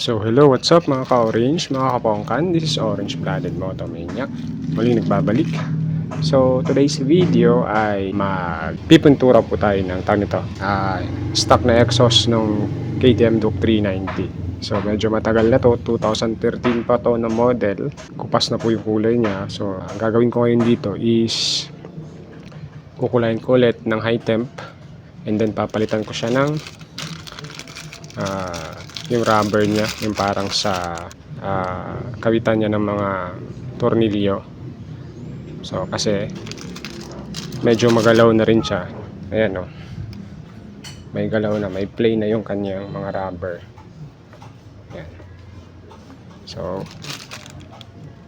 So hello, what's up mga ka-orange, mga kapongkan? This is Orange Blooded Motomaniac. Muli nagbabalik. So today's video ay magpipintura po tayo ng tag nito. Ah, stock na exhaust ng KTM Duke 390. So medyo matagal na to, 2013 pa to na model. Kupas na po yung kulay niya. So ang gagawin ko ngayon dito is kukulayin ko ulit ng high temp and then papalitan ko siya ng ah, yung rubber niya, yung parang sa ah, kawitan niya ng mga tornilyo. So kasi medyo magalaw na rin siya. Ayan oh. May galaw na, may play na yung kanyang mga rubber. Ayan. So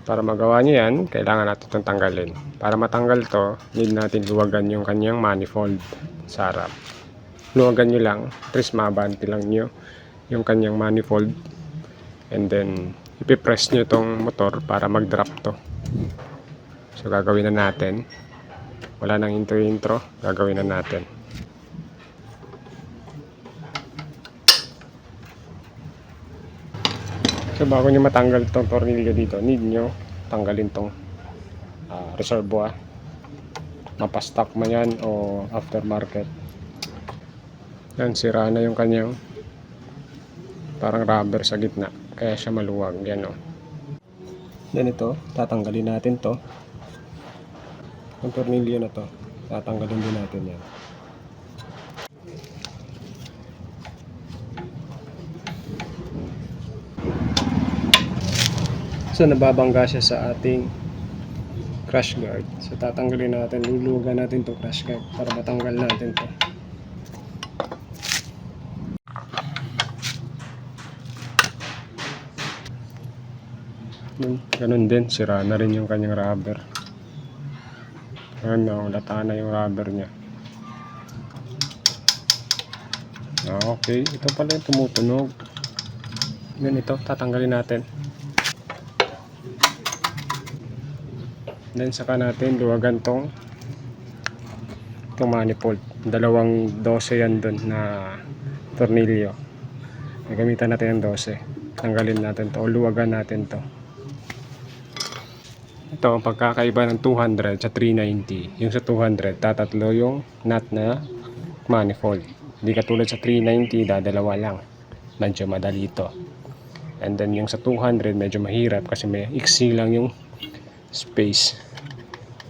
para magawa niyo yan, kailangan natin itong tanggalin. Para matanggal to, need natin luwagan yung kanyang manifold sa harap. Luwagan nyo lang, tres mabanti lang nyo yung kanyang manifold. And then ipipress nyo tong motor para mag-drop to. So gagawin na natin. Wala nang intro intro. Gagawin na natin. So bago nyo matanggal tong tornilyo dito need nyo tanggalin tong ah, reservoir. Mapastock man yan o aftermarket. Yan sira na yung kanyang parang rubber sa gitna kaya siya maluwag yan o then ito tatanggalin natin to. Yung tornilyo na to tatanggalin din natin yan. So nababangga siya sa ating crash guard. So tatanggalin natin luluwagan natin to crash guard para matanggal natin to Ganun din, sira na rin yung kanyang rubber. Ano, lata na yung rubber niya. Ah, okay, ito pala yung tumutunog. Yan ito, tatanggalin natin. Then saka natin luwagan tong itong manifold. Dalawang 12 yan dun na tornilyo. Gagamitan natin yung 12. Tanggalin natin to, luwagan natin to. Ito ang pagkakaiba ng 200 sa 390. Yung sa 200, tatatlo yung nut na manifold. Hindi katulad sa 390, dadalawa lang. Medyo madali ito. And then yung sa 200, medyo mahirap kasi may iksi lang yung space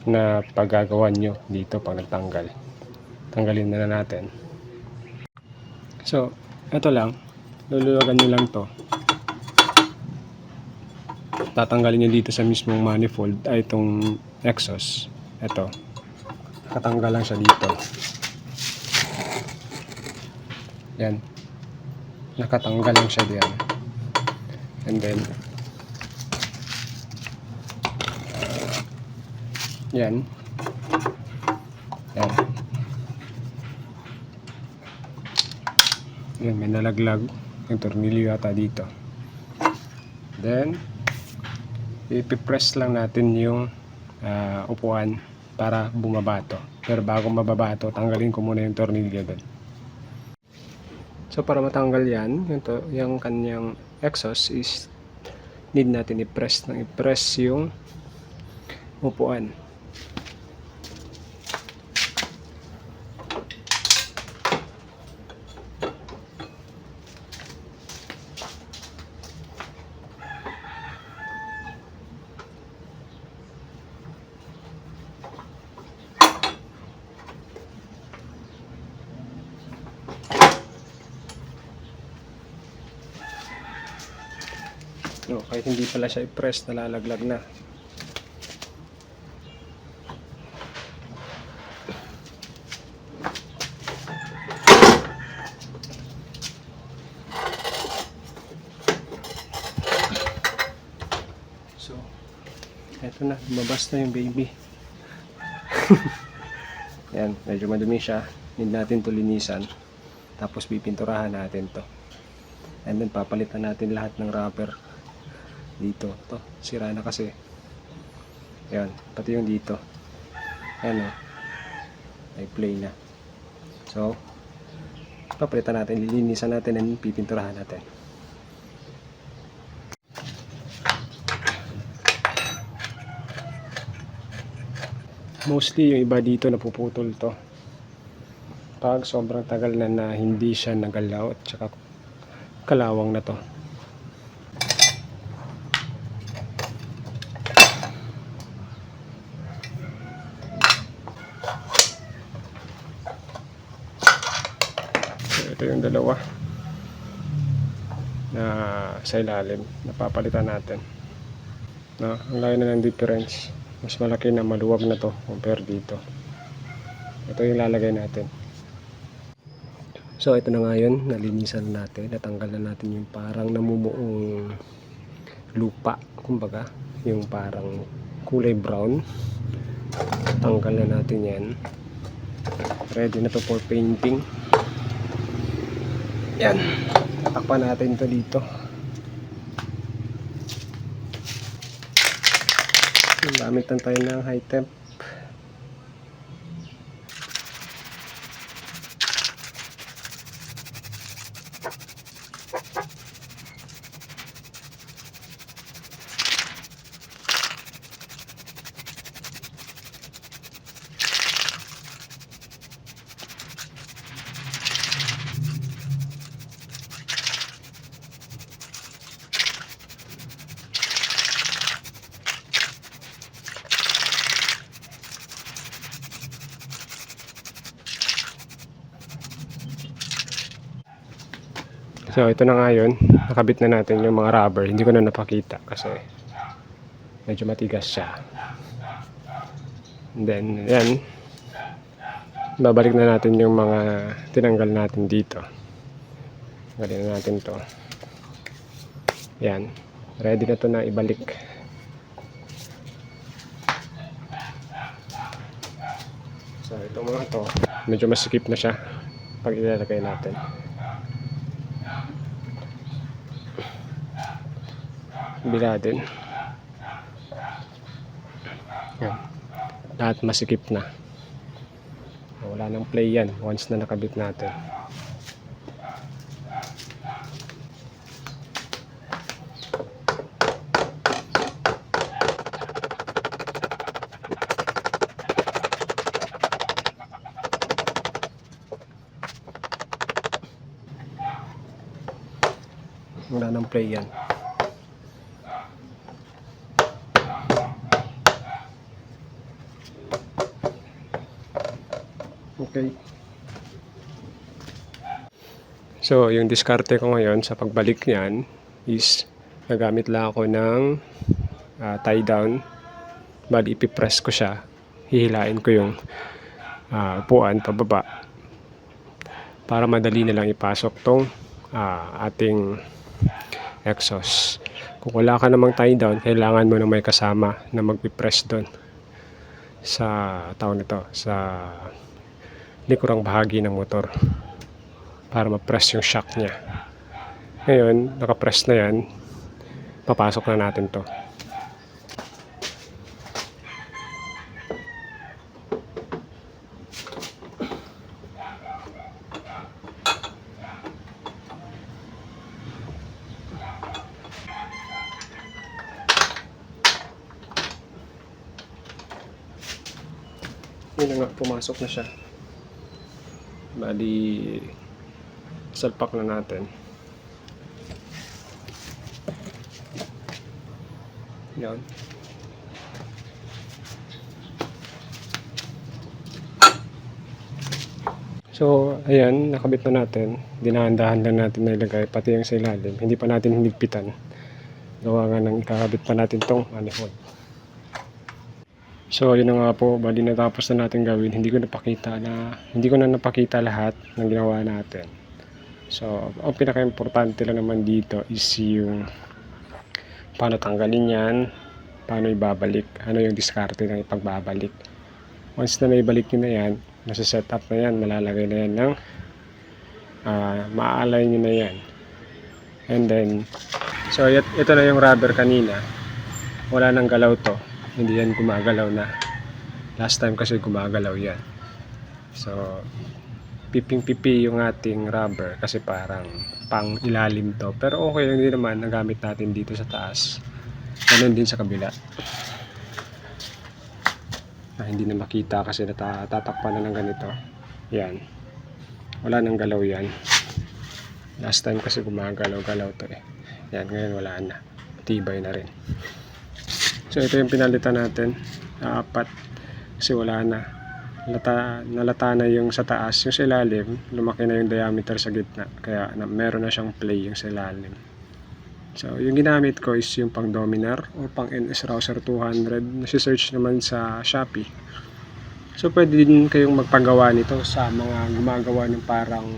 na paggagawa nyo dito pag nagtanggal. Tanggalin na, na natin. So, ito lang. Luluwagan nyo lang to tatanggalin nyo dito sa mismong manifold ay itong exhaust ito. Katanggal lang siya dito. Yan. Nakatanggal lang siya diyan. And then yan. Yan. Yan may nalaglag. Yung tornilyo yata dito. Then ipipress lang natin yung ah, upuan para bumaba to. Pero bago mababa to, tanggalin ko muna yung tornilyo doon. So para matanggal yan, yung, to, yung kanyang exhaust is need natin i-press ng i-press yung upuan. No, kahit hindi pala siya i-press, nalalaglag na. So, eto na, lumabas na yung baby. Yan, medyo madumi siya. Need natin to linisan. Tapos pipinturahan natin to. And then papalitan natin lahat ng rubber dito. To, sira na kasi. Ayan, pati yung dito. Ayan o. May play na. So, papalitan natin, lilinisan natin and pipinturahan natin. Mostly yung iba dito napuputol to. Pag sobrang tagal na na hindi siya nagalaw at saka kalawang na to. So, ito yung dalawa na sa ilalim napapalitan natin. No? ang layo na ng difference mas malaki na maluwag na to compare dito. Ito yung lalagay natin. So ito na nga yun nalinisan natin natanggal na natin yung parang namumuong lupa kumbaga yung parang kulay brown tanggal na natin yan. Ready na to for painting. Yan. Tatakpan natin to dito. Gamit lang tayo ng high temp So ito na nga yun, nakabit na natin yung mga rubber. Hindi ko na napakita kasi medyo matigas siya. And then, yan. Babalik na natin yung mga tinanggal natin dito. Tanggalin na natin to. Yan. Ready na to na ibalik. So itong mga to, medyo masikip na siya pag ilalagay natin. Bila din. Yan. Lahat masikip na. Wala nang play yan once na nakabit natin. Wala nang play yan. Okay. So, yung diskarte ko ngayon sa pagbalik niyan is nagamit lang ako ng ah, tie down. Bali, ipipress ko siya. Hihilain ko yung ah, upuan pababa para madali na lang ipasok tong ah, ating exhaust. Kung wala ka namang tie down, kailangan mo na may kasama na magpipress doon sa tao nito, sa likurang bahagi ng motor para ma-press yung shock niya. Ngayon, naka-press na yan, papasok na natin to. Yun na nga, pumasok na siya. Bali, salpak na natin. Yan. So, ayan, nakabit na natin. Dinahan-dahan lang natin na ilagay, pati yung sa ilalim. Hindi pa natin hinigpitan. Gawa nga ng ikakabit pa natin tong manifold. So, yun na nga po, bali natapos na natin gawin. Hindi ko napakita na, hindi ko na napakita lahat ng ginawa natin. So, ang pinaka-importante lang naman dito is yung paano tanggalin yan, paano ibabalik, ano yung diskarte ng ipagbabalik. Once na naibalik nyo na yan, nasa setup na yan, malalagay na yan ng ah maaalay nyo na yan. And then, so yet, ito na yung rubber kanina. Wala nang galaw to. Hindi yan gumagalaw na. Last time kasi gumagalaw yan. So, piping-pipi yung ating rubber kasi parang pang ilalim to. Pero okay lang din naman, nagamit natin dito sa taas. Ganun din sa kabila. Ah, hindi na makita kasi natatakpan na ng ganito. Yan. Wala nang galaw yan. Last time kasi gumagalaw-galaw to eh. Yan, ngayon wala na. Tibay na rin. So ito yung pinalitan natin. Apat. Kasi wala na. Lata, nalata na yung sa taas. Yung sa ilalim, lumaki na yung diameter sa gitna. Kaya na, meron na siyang play yung sa ilalim. So, yung ginamit ko is yung pang Dominar o pang NS Rouser 200. Nasi-search naman sa Shopee. So, pwede din kayong magpagawa nito sa mga gumagawa ng parang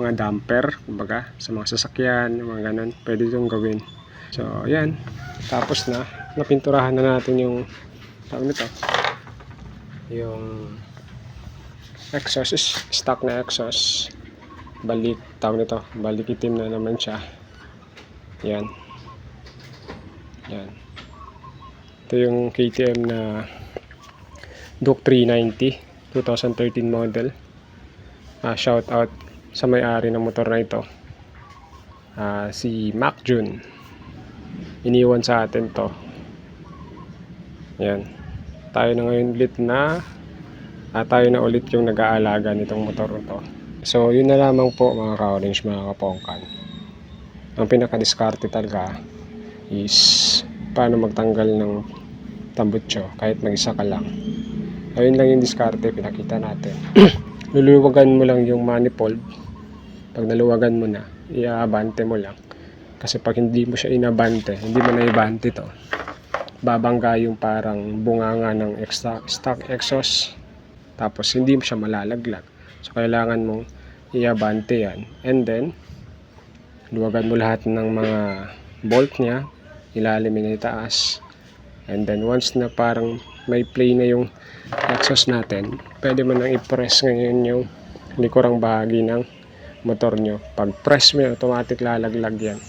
mga damper, kumbaga, sa mga sasakyan, mga ganun. Pwede itong gawin. So, ayan. Tapos na. Napinturahan na natin yung tawag nito. Yung exhaust, is stock na exhaust. Balik, tawag nito. Balik itim na naman siya. Yan. Yan. Ito yung KTM na Duke 390 2013 model. Ah, shout out sa may-ari ng motor na ito. Ah, si Mac Jun. Iniwan sa atin to. Yan. Tayo na ngayon ulit na ah, tayo na ulit yung nag-aalaga nitong motor to. So, yun na lamang po mga ka-orange, mga kapongkan ang pinaka-diskarte talaga is paano magtanggal ng tambutso kahit mag-isa ka lang. Ayun lang yung diskarte pinakita natin. Luluwagan mo lang yung manifold. Pag naluwagan mo na, iaabante mo lang. Kasi pag hindi mo siya inabante, hindi mo na ibante to. Babangga yung parang bunganga ng extra, stock exhaust. Tapos hindi mo siya malalaglag. So kailangan mong iabante yan. And then, luwagan mo lahat ng mga bolt niya ilalim na itaas and then once na parang may play na yung exhaust natin pwede mo nang i-press ngayon yung likurang bahagi ng motor nyo pag press mo yun, automatic lalaglag yan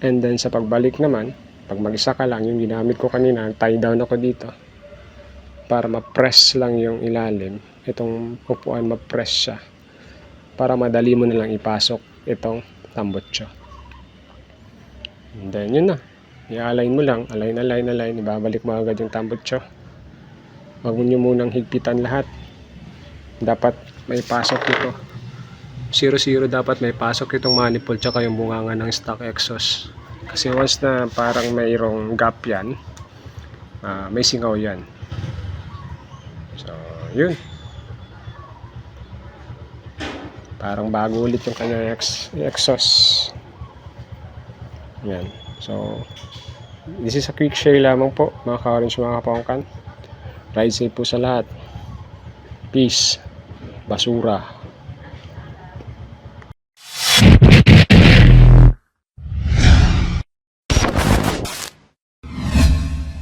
and then sa pagbalik naman pag mag-isa ka lang yung ginamit ko kanina tie down ako dito para ma-press lang yung ilalim itong upuan ma-press siya para madali mo na lang ipasok itong tambutso. And then, yun na. I-align mo lang. Align, align, align. Ibabalik mo agad yung tambutso. Huwag mo nyo munang higpitan lahat. Dapat may pasok ito. 0-0 dapat may pasok itong manifold tsaka yung bunganga ng stock exhaust. Kasi once na parang mayroong gap yan, ah, may singaw yan. So, yun. Parang bago ulit yung kanyang ex exhaust. Yan. So, this is a quick share lamang po, mga ka-orange, mga kapangkan. Ride safe po sa lahat. Peace. Basura.